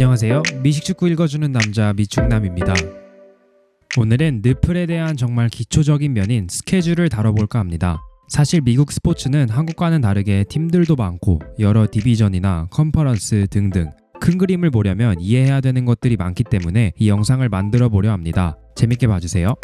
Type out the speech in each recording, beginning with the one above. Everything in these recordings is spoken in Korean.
안녕하세요. 미식축구 읽어주는 남자 미축남입니다. 오늘은 느플에 대한 정말 기초적인 면인 스케줄을 다뤄볼까 합니다. 사실 미국 스포츠는 한국과는 다르게 팀들도 많고 여러 디비전이나 컨퍼런스 등등 큰 그림을 보려면 이해해야 되는 것들이 많기 때문에 이 영상을 만들어 보려 합니다. 재밌게 봐주세요.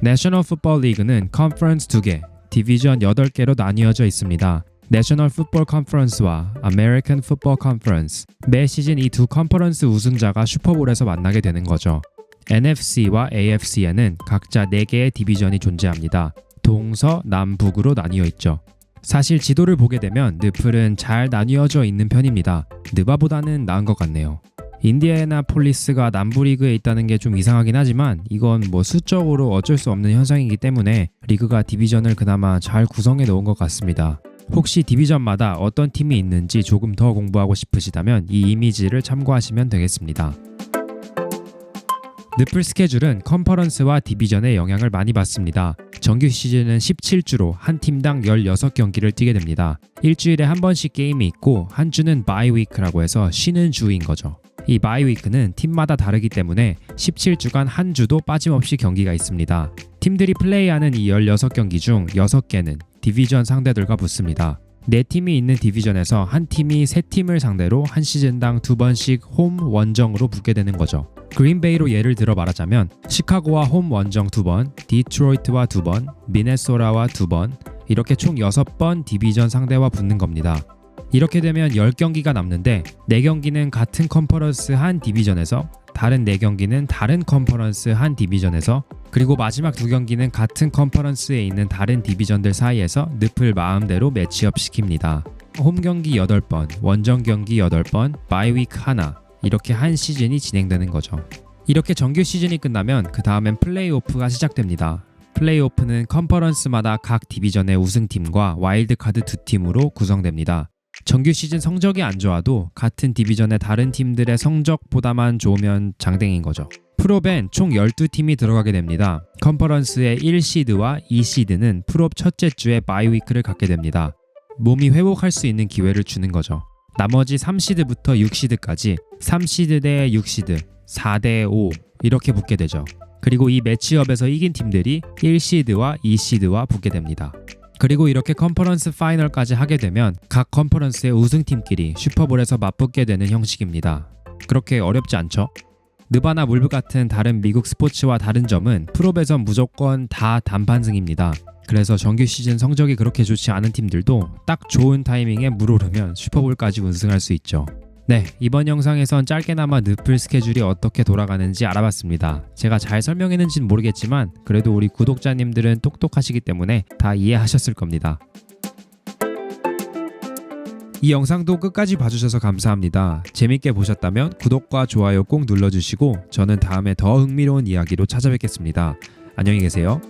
내셔널 풋볼 리그는 컨퍼런스 2개, 디비전 8개로 나뉘어져 있습니다. 내셔널 풋볼 컨퍼런스와 아메리칸 풋볼 컨퍼런스 매 시즌 이 두 컨퍼런스 우승자가 슈퍼볼에서 만나게 되는 거죠. NFC와 AFC에는 각자 4개의 디비전이 존재합니다. 동서, 남북으로 나뉘어 있죠. 사실 지도를 보게 되면 느플은 잘 나뉘어져 있는 편입니다. 느바보다는 나은 것 같네요. 인디애나 폴리스가 남부 리그에 있다는 게 좀 이상하긴 하지만 이건 뭐 수적으로 어쩔 수 없는 현상이기 때문에 리그가 디비전을 그나마 잘 구성해 놓은 것 같습니다. 혹시 디비전마다 어떤 팀이 있는지 조금 더 공부하고 싶으시다면 이 이미지를 참고하시면 되겠습니다. 느플 스케줄은 컨퍼런스와 디비전의 영향을 많이 받습니다. 정규 시즌은 17주로 한 팀당 16경기를 뛰게 됩니다. 일주일에 한 번씩 게임이 있고 한 주는 바이 위크라고 해서 쉬는 주인 거죠. 이 바이 위크는 팀마다 다르기 때문에 17주간 한 주도 빠짐없이 경기가 있습니다. 팀들이 플레이하는 이 16경기 중 6개는 디비전 상대들과 붙습니다. 네 팀이 있는 디비전에서 한 팀이 세 팀을 상대로 한 시즌당 두 번씩 홈 원정으로 붙게 되는 거죠. 그린베이로 예를 들어 말하자면 시카고와 홈 원정 두 번, 디트로이트와 두 번, 미네소라와 두 번, 이렇게 총 6번 디비전 상대와 붙는 겁니다. 이렇게 되면 10경기가 남는데 4경기는 같은 컨퍼런스 한 디비전에서 다른 4경기는 다른 컨퍼런스 한 디비전에서 그리고 마지막 두 경기는 같은 컨퍼런스에 있는 다른 디비전들 사이에서 늪을 마음대로 매치업 시킵니다. 홈 경기 8번, 원정 경기 8번, 바이위크 하나 이렇게 한 시즌이 진행되는 거죠. 이렇게 정규 시즌이 끝나면 그 다음엔 플레이오프가 시작됩니다. 플레이오프는 컨퍼런스마다 각 디비전의 우승팀과 와일드카드 두 팀으로 구성됩니다. 정규 시즌 성적이 안 좋아도 같은 디비전의 다른 팀들의 성적보다만 좋으면 장땡인 거죠. 프롭엔 총 12팀이 들어가게 됩니다. 컨퍼런스의 1시드와 2시드는 프롭 첫째 주에 바이위크를 갖게 됩니다. 몸이 회복할 수 있는 기회를 주는 거죠. 나머지 3시드부터 6시드까지 3시드 대 6시드, 4 대 5 이렇게 붙게 되죠. 그리고 이 매치업에서 이긴 팀들이 1시드와 2시드와 붙게 됩니다. 그리고 이렇게 컨퍼런스 파이널까지 하게 되면 각 컨퍼런스의 우승팀끼리 슈퍼볼에서 맞붙게 되는 형식입니다. 그렇게 어렵지 않죠? 느바나 물브 같은 다른 미국 스포츠와 다른 점은 프로배선 무조건 다 단판승입니다. 그래서 정규 시즌 성적이 그렇게 좋지 않은 팀들도 딱 좋은 타이밍에 물오르면 슈퍼볼까지 우승할 수 있죠. 네, 이번 영상에선 짧게나마 느플 스케줄이 어떻게 돌아가는지 알아봤습니다. 제가 잘 설명했는지는 모르겠지만 그래도 우리 구독자님들은 똑똑하시기 때문에 다 이해하셨을 겁니다. 이 영상도 끝까지 봐주셔서 감사합니다. 재밌게 보셨다면 구독과 좋아요 꼭 눌러주시고 저는 다음에 더 흥미로운 이야기로 찾아뵙겠습니다. 안녕히 계세요.